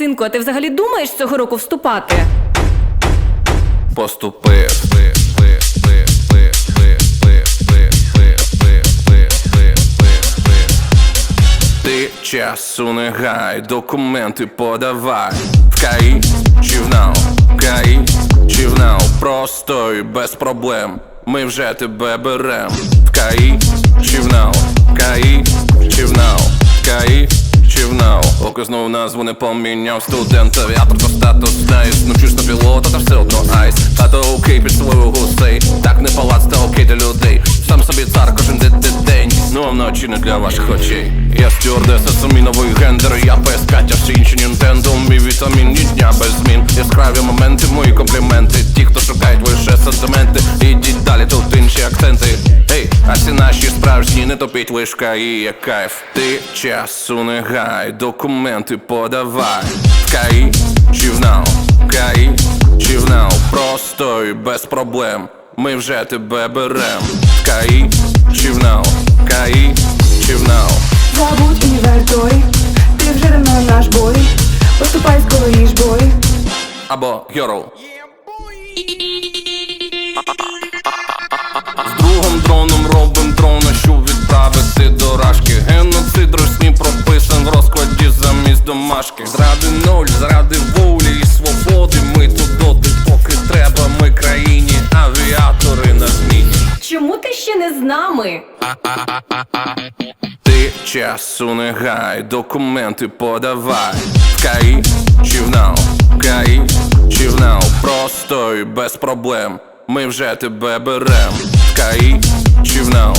Синку, а ти взагалі думаєш цього року вступати? Поступив. Ти часу не гай, документи подавай. В КАІ чи в НАУ, КАІ чи в НАУ? Просто і без проблем, ми вже тебе берем. В КАІ знову назву не поміняв студент авіатор то статус знаєш Ну на пілота, та все одно айс. Тато окей, під свою гусей. Так не палац, та окей для людей. Сам собі цар кожен де- де- день. Ну а вночі не для ваших очей. Я стюардеса, самі новий гендер Я ПС Катя, всі інші Нінтендо. Мій вітамін ні дня без змін. Яскраві моменти, мої компліменти. Ті, хто шукають лише сантименти. Ідіть далі, тут інші акценти Ей, наші справжні не топіть лишка і є кайф. Ти часу не гай, документи подавай. В КАІ чи в НАУ, КАІ чи в НАУ. Просто і без проблем ми вже тебе берем. В КАІ чи в НАУ, КАІ чи в НАУ. Забудь універ той, ти вже давно наш бой. Поступай з голої бой. або Йорл З прописан в розкладі замість домашки. Зради нуль, заради волі і свободи. Ми тут доти, поки треба, ми країні, авіатори на зміні. Чому ти ще не з нами? Ти часу не гай, документи подавай. В КАІ чи в НАУ, КАІ чи в НАУ. Просто і без проблем, ми вже тебе берем. В КАІ чи в НАУ,